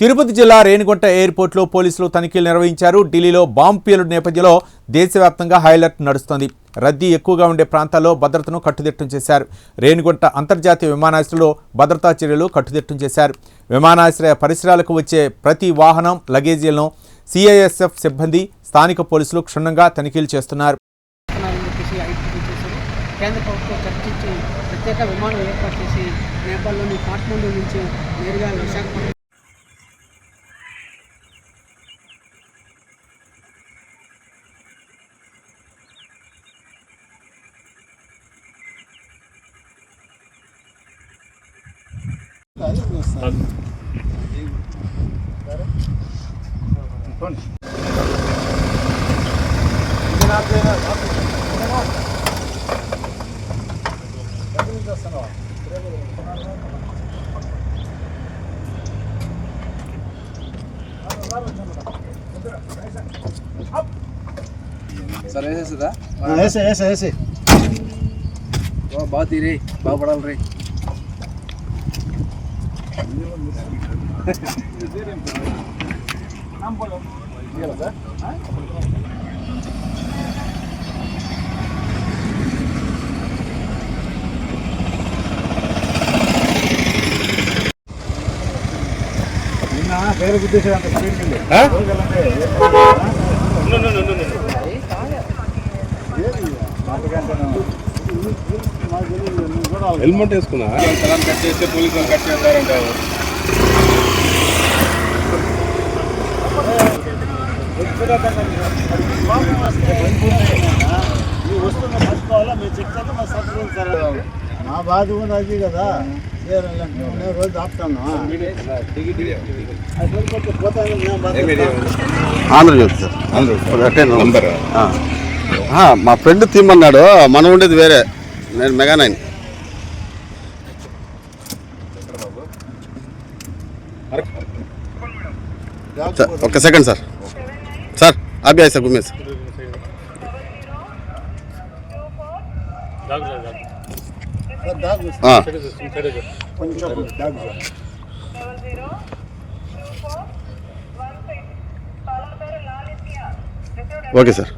తిరుపతి జిల్లా రేణిగుంట ఎయిర్పోర్ట్లో పోలీసులు తనిఖీలు నిర్వహించారు. ఢిల్లీలో బాంబు పేలుడు నేపథ్యంలో దేశవ్యాప్తంగా హైలైట్ నడుస్తోంది. రద్దీ ఎక్కువగా ఉండే ప్రాంతాల్లో భద్రతను కట్టుదిట్టం చేశారు. రేణిగుంట అంతర్జాతీయ విమానాశ్రయంలో భద్రతా చర్యలు కట్టుదిట్టం చేశారు. విమానాశ్రయ పరిసరాలకు వచ్చే ప్రతి వాహనం లగేజీలను సిఐఎస్ఎఫ్ సిబ్బంది స్థానిక పోలీసులు క్షుణ్ణంగా తనిఖీలు చేస్తున్నారు. కేంద్ర ప్రభుత్వం చర్చించి ప్రత్యేక విమానం ఏర్పాటు చేసి నేపాల్లోని కాఠ్మండూ నుంచి నేరుగా విశాఖపట్నం సార్ వేసేసేదా వేసే వేసే వేసే. బాగా తీరే బాగా పడాలి రే. ಬೇರೆ ಉದ್ದೇಶ ಅಂತ ಸ್ಪೀಡ್ హెల్మెట్ వేసుకున్నా? చలాన్ కట్ చేస్తే పోలీసు వాళ్ళు కట్ చేస్తారంటారు ఈ వస్తున్న పట్టుకోవాలా మీరు చెక్ చేస్తే మా సర్టిఫికేట్ సరే. మా బాధ కూడా అది కదా నేను రోజు ఆపుతాను ఆంధ్రజ్యోతి సార్ మా ఫ్రెండ్ తీమన్నాడు మనం ఉండేది వేరే. నేను మెగా నైన్. సార్, ఒక్క సెకండ్ సార్. సార్ అభి సార్ గుమే సార్ ఓకే సార్.